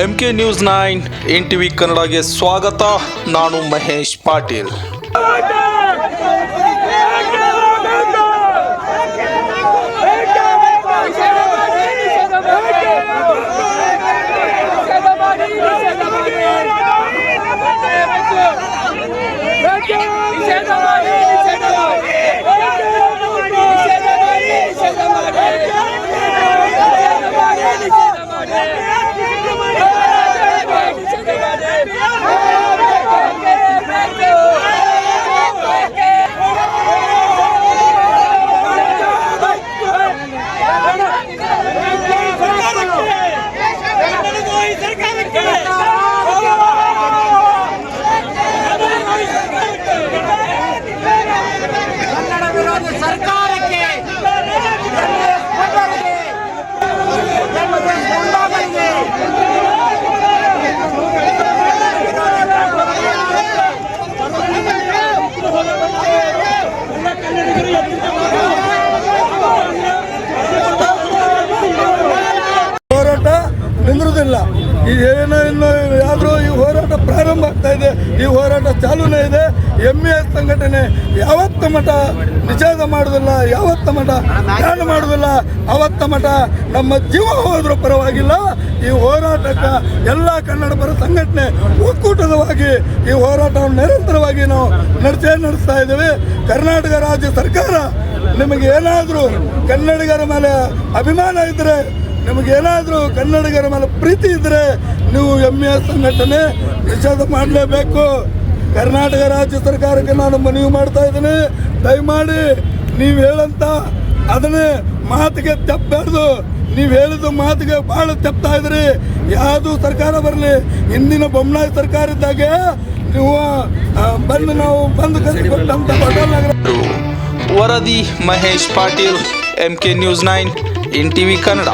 M K news nine N TV ಕನ್ನಡಗೆ ಸ್ವಾಗತ. ನಾನು ಮಹೇಶ್ ಪಾಟೀಲ್. ಕನ್ನಡ ಏನೋ ಇನ್ನೂ ಯಾವುದೋ ಈ ಹೋರಾಟ ಪ್ರಾರಂಭ ಆಗ್ತಾ ಇದೆ, ಈ ಹೋರಾಟ ಚಾಲೂನೇ ಇದೆ. ಎಂ ಎಸ್ ಸಂಘಟನೆ ಯಾವತ್ತ ಮಠ ನಿಷೇಧ ಮಾಡುವುದಿಲ್ಲ ಯಾವತ್ತ ಮಠ ಧ್ಯಾನ ಮಾಡುವುದಿಲ್ಲ ಅವತ್ತ ಮಠ ನಮ್ಮ ಜೀವ ಹೋದ್ರೂ ಪರವಾಗಿಲ್ಲ. ಈ ಹೋರಾಟಕ್ಕೆ ಎಲ್ಲ ಕನ್ನಡ ಪರ ಸಂಘಟನೆ ಒಕ್ಕೂಟದವಾಗಿ ಈ ಹೋರಾಟವನ್ನು ನಿರಂತರವಾಗಿ ನಾವು ನಡೆಸೇ ನಡೆಸ್ತಾ ಇದ್ದೇವೆ. ಕರ್ನಾಟಕ ರಾಜ್ಯ ಸರ್ಕಾರ ನಿಮಗೆ ಏನಾದರೂ ಕನ್ನಡಿಗರ ಮೇಲೆ ಅಭಿಮಾನ ಇದ್ದರೆ ನಿಮಗೇನಾದರೂ ಕನ್ನಡಿಗರ ಮೇಲೆ ಪ್ರೀತಿ ಇದ್ದರೆ ನೀವು ಎಂ ಎ ಸಂಘಟನೆ ನಿಷೇಧ ಮಾಡಲೇಬೇಕು. ಕರ್ನಾಟಕ ರಾಜ್ಯ ಸರ್ಕಾರಕ್ಕೆ ನಾನು ಮನವಿ ಮಾಡ್ತಾ ಇದ್ದೀನಿ. ದಯಮಾಡಿ ನೀವು ಹೇಳಂತ ಅದನ್ನೇ ಮಾತಿಗೆ ತಪ್ಪಬಾರ್ದು. ನೀವು ಹೇಳಿದ ಮಾತಿಗೆ ಭಾಳ ತೆಪ್ತಾ ಇದ್ರಿ ಯಾವುದು ಸರ್ಕಾರ ಬರಲಿ, ಹಿಂದಿನ ಬೊಮ್ಮನಾಯಿ ಸರ್ಕಾರ ಇದ್ದಾಗ ನೀವು ಬಂದು ನಾವು ಬಂದು ಕರೆಸಿಕೊಟ್ಟಂತ ವರದಿ Mahesh Patil M K news nine N TV Kannada.